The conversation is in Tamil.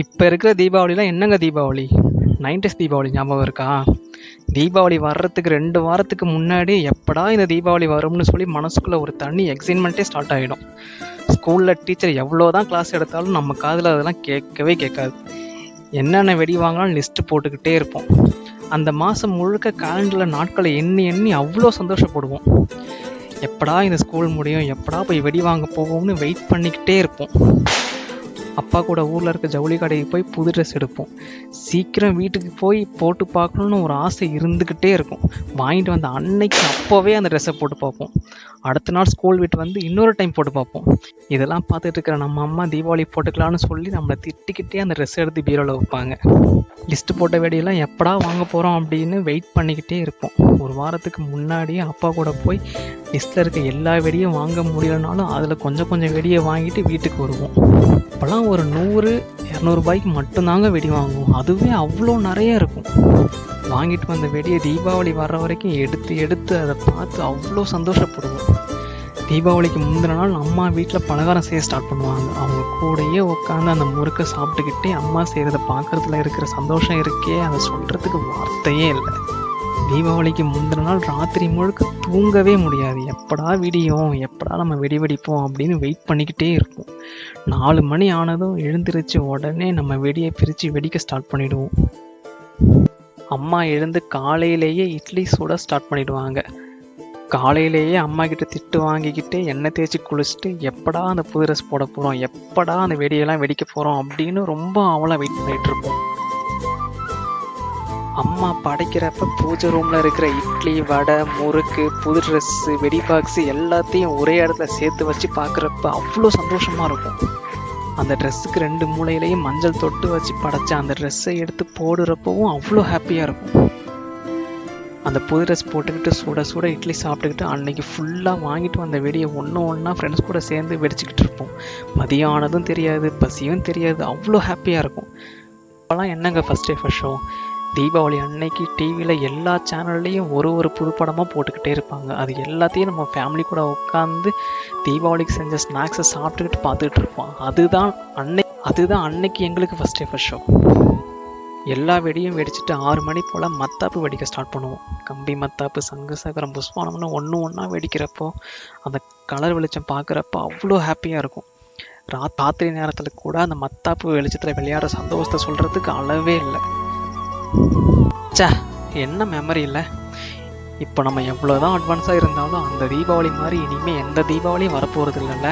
இப்போ இருக்கிற தீபாவளிலாம் என்னங்க தீபாவளி? நைன்டிஸ் தீபாவளி ஞாபகம் இருக்கா? தீபாவளி வர்றதுக்கு ரெண்டு வாரத்துக்கு முன்னாடி எப்படா இந்த தீபாவளி வரும்னு சொல்லி மனசுக்குள்ளே ஒரு தனி எக்ஸைட்மெண்ட்டே ஸ்டார்ட் ஆகிடும் ஸ்கூலில் டீச்சர் எவ்வளோ தான் கிளாஸ் எடுத்தாலும் நம்ம காதில் அதெல்லாம் கேட்கவே கேட்காது. என்னென்ன வெடி வாங்கினாலும் லிஸ்ட்டு போட்டுக்கிட்டே இருப்போம். அந்த மாதம் முழுக்க காலண்டரில் நாட்களை எண்ணி எண்ணி அவ்வளோ சந்தோஷப்படுவோம். எப்படா இந்த ஸ்கூல் முடியும்? எப்படா போய் வெடி வாங்க போவோம்னு வெயிட் பண்ணிக்கிட்டே இருப்போம். அப்பா கூட ஊரில் இருக்க ஜவுளி கடைக்கு போய் புது ட்ரெஸ் எடுப்போம். சீக்கிரம் வீட்டுக்கு போய் போட்டு பார்க்கணுன்னு ஒரு ஆசை இருந்துக்கிட்டே இருக்கும். வாங்கிட்டு வந்த அன்னைக்கு அப்போவே அந்த ட்ரெஸ்ஸை போட்டு பார்ப்போம். அடுத்த நாள் ஸ்கூல் விட்டு வந்து இன்னொரு டைம் போட்டு பார்ப்போம். இதெல்லாம் பார்த்துட்டு இருக்கிற நம்ம அம்மா தீபாவளி போட்டுக்கலான்னு சொல்லி நம்மளை திட்டிக்கிட்டே அந்த ட்ரெஸ் எடுத்து பீரோவில் வைப்பாங்க. லிஸ்ட்டு போட்ட வெடியெல்லாம் எப்படா வாங்க போகிறோம் அப்படின்னு வெயிட் பண்ணிக்கிட்டே இருப்போம். ஒரு வாரத்துக்கு முன்னாடியே அப்பா கூட போய் லிஸ்ட்டில் இருக்க எல்லா வெடியும் வாங்க முடியலனாலும் அதில் கொஞ்சம் கொஞ்சம் வெடியை வாங்கிட்டு வீட்டுக்கு வருவோம். அப்போல்லாம் ஒரு நூறு இரநூறுபாய்க்கு மட்டும்தாங்க வெடி வாங்குவோம். அதுவே அவ்வளோ நிறைய இருக்கும். வாங்கிட்டு வந்த வெடியை தீபாவளி வர்ற வரைக்கும் எடுத்து எடுத்து அதை பார்த்து அவ்வளோ சந்தோஷப்படுவோம். தீபாவளிக்கு முந்தின நாள் அம்மா வீட்டில் பலகாரம் செய்ய ஸ்டார்ட் பண்ணுவாங்க. அவங்க கூடயே உட்காந்து அந்த முறுக்கை சாப்பிட்டுக்கிட்டே அம்மா செய்கிறத பார்க்குறதுல இருக்கிற சந்தோஷம் இருக்கே அதை சொல்கிறதுக்கு வார்த்தையே இல்லை. தீபாவளிக்கு முந்தின நாள் ராத்திரி முழுக்க தூங்கவே முடியாது. எப்படா விடியும் எப்படா நம்ம வெடி வெடிப்போம் அப்படின்னு வெயிட் பண்ணிக்கிட்டே இருப்போம். நாலு மணி ஆனதும் எழுந்திருச்சு உடனே நம்ம வெடியை பிரித்து வெடிக்க ஸ்டார்ட் பண்ணிடுவோம். அம்மா எழுந்து காலையிலேயே இட்லி சுட ஸ்டார்ட் பண்ணிடுவாங்க. காலையிலேயே அம்மா கிட்ட திட்டு வாங்கிக்கிட்டு எண்ணெய் தேய்ச்சி குளிச்சுட்டு எப்படா அந்த புது ட்ரெஸ் போட போகிறோம் எப்படா அந்த வெடியெல்லாம் வெடிக்க போகிறோம் அப்படின்னு ரொம்ப அவளாக வெயிட் பண்ணிகிட்டு இருப்போம். அம்மா படைக்கிறப்ப பூஜை ரூமில் இருக்கிற இட்லி வடை முறுக்கு புது ட்ரெஸ்ஸு வெடி பாக்ஸு எல்லாத்தையும் ஒரே இடத்துல சேர்த்து வச்சு பார்க்குறப்ப அவ்வளோ சந்தோஷமாக இருக்கும். அந்த ட்ரெஸ்ஸுக்கு ரெண்டு மூலையிலையும் மஞ்சள் தொட்டு வச்சு படைச்ச அந்த ட்ரெஸ்ஸை எடுத்து போடுறப்பவும் அவ்வளோ ஹாப்பியாக இருக்கும். அந்த புது ட்ரெஸ் போட்டுக்கிட்டு சுட சுட இட்லி சாப்பிட்டுக்கிட்டு அன்னைக்கு ஃபுல்லாக வாங்கிட்டு வந்த வெடியை ஒன்று ஒன்றா ஃப்ரெண்ட்ஸ் கூட சேர்ந்து வெடிச்சுக்கிட்டு இருப்போம். மதியம் ஆனதும் தெரியாது பசியும் தெரியாது அவ்வளோ ஹாப்பியாக இருக்கும். இப்போலாம் என்னங்க first day first show Deepavali அன்னைக்கு டிவியில் எல்லா சேனல்லையும் ஒரு ஒரு புது படமாக போட்டுக்கிட்டே இருப்பாங்க. அது எல்லாத்தையும் நம்ம ஃபேமிலி கூட உட்காந்து தீபாவளிக்கு செஞ்ச ஸ்நாக்ஸை சாப்பிட்டுக்கிட்டு பார்த்துக்கிட்டு இருப்போம். அதுதான் அன்னை அதுதான் அன்னைக்கு எங்களுக்கு ஃபஸ்ட் டே ஃபஸ்ட் ஷோ எல்லா வெடியும் வெடிச்சிட்டு ஆறு மணி போல் மத்தாப்பு வெடிக்க ஸ்டார்ட் பண்ணுவோம். கம்பி மத்தாப்பு சங்கு சக்கரம் புஷ்பானம்னு ஒன்று ஒன்றா வெடிக்கிறப்போ அந்த கலர் வெளிச்சம் பார்க்குறப்போ அவ்வளோ ஹாப்பியாக இருக்கும். ரா ராத்திரி நேரத்தில் கூட அந்த மத்தாப்பு வெளிச்சத்தில் விளையாடுற சந்தோஷத்தை சொல்கிறதுக்கு அளவே இல்லை. சே என்ன மெமரி இல்லை. இப்போ நம்ம எவ்வளோ தான் அட்வான்ஸாக இருந்தாலும் அந்த தீபாவளி மாதிரி இனிமேல் எந்த தீபாவளியும் வரப்போகிறது இல்லைல்ல